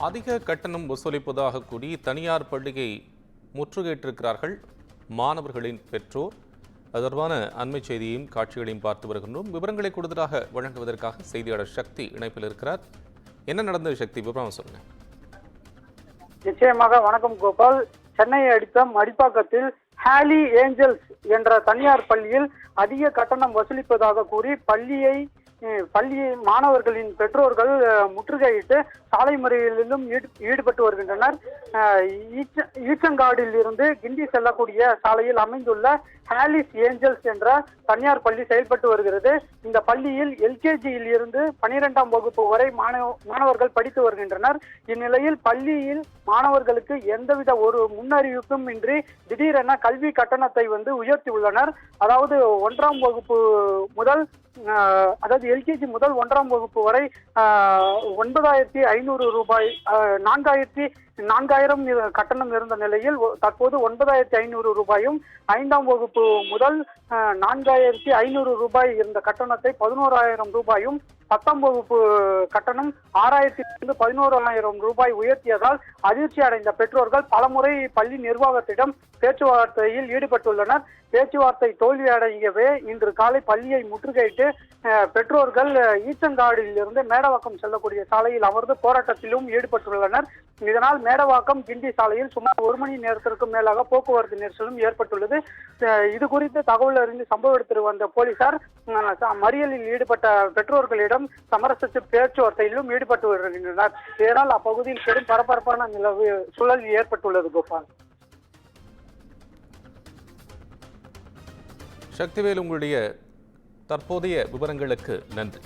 அதிக கட்டணம் வசூலிப்பதாக கூறி தனியார் பள்ளியை முற்றுகையிட்டிருக்கிறார்கள் மாணவர்களின் பெற்றோர். அது தொடர்பான அண்மை செய்தியையும் காட்சிகளையும் பார்த்து வருகின்றோம். விவரங்களை கூடுதலாக வழங்குவதற்காக செய்தியாளர் சக்தி இணைப்பில் இருக்கிறார். என்ன நடந்தது சக்தி? விவரம் சொல்லுங்க. நிச்சயமாக வணக்கம் கோபால். சென்னையை அடித்த மடிப்பாக்கத்தில் ஹாலி ஏஞ்சல்ஸ் என்ற தனியார் பள்ளியில் அதிக கட்டணம் வசூலிப்பதாக கூறி பள்ளியை பள்ளி மாணவர்களின் பெற்றோர்கள் முற்றுகையிட்டு சாலை மறியலிலும் ஈடு- ஈடுபட்டு வருகின்றனர். ஈச்ச- ஈச்சங்காடில் இருந்து கிண்டி செல்லக்கூடிய சாலையில் அமைந்துள்ள ஹாலிஸ் ஏஞ்சல்ஸ் என்ற தனியார் பள்ளி செயல்பட்டு வருகிறது. இந்த பள்ளியில் எல்கேஜியில் இருந்து பனிரெண்டாம் வகுப்பு வரை மாணவ மாணவர்கள் படித்து வருகின்றனர். இந்நிலையில் பள்ளியில் மாணவர்களுக்கு எந்தவித ஒரு முன்னறிவிப்பும் இன்றி திடீரென கல்வி கட்டணத்தை வந்து உயர்த்தியுள்ளனர். அதாவது ஒன்றாம் வகுப்பு முதல் அதாவது எல்கேஜி முதல் ஒன்றாம் வகுப்பு வரை ஆஹ், ஒன்பதாயிரத்தி ஐநூறு ரூபாய் நான்காயிரத்தி நான்காயிரம் கட்டணம் இருந்த நிலையில் தற்போது ஒன்பதாயிரத்தி ஐநூறு ரூபாயும் ஐந்தாம் வகுப்பு முதல் நான்காயிரத்தி ஐநூறு ரூபாய் இருந்த கட்டணத்தை பதினோராயிரம் ரூபாயும் பத்தாம் வகுப்பு கட்டணம் ஆறாயிரத்திலிருந்து பதினோராயிரம் ரூபாய் உயர்த்தியதால் அதிர்ச்சி அடைந்த பெற்றோர்கள் பலமுறை பள்ளி நிர்வாகத்திடம் பேச்சுவார்த்தையில் ஈடுபட்டுள்ளனர். பேச்சுவார்த்தை தோல்வியடையவே இன்று காலை பள்ளியை முற்றுகையிட்டு பெற்றோர்கள் அஹ், இருந்து மேடவாக்கம் செல்லக்கூடிய சாலையில் அமர்ந்து போராட்டத்திலும் ஈடுபட்டுள்ளனர். இதனால் மேடவாக்கம் கிண்டி சாலையில் சுமார் ஒரு மணி நேரத்திற்கு மேலாக போக்குவரத்து நெரிசலும் ஏற்பட்டுள்ளது. இது குறித்து தகவல் அறிந்து சம்பவ இடத்திற்கு வந்த போலீசார் மறியலில் ஈடுபட்ட பெற்றோர்களிடம் சமரசத்து பேச்சுவார்த்தையிலும் ஈடுபட்டு வருகின்றனர். இதனால் அப்பகுதியில் பெரும் பரபரப்பான நிலவு சூழல் ஏற்பட்டுள்ளது கோபால். சக்திவேல் உங்களுடைய தற்போதைய விவரங்களுக்கு நன்றி.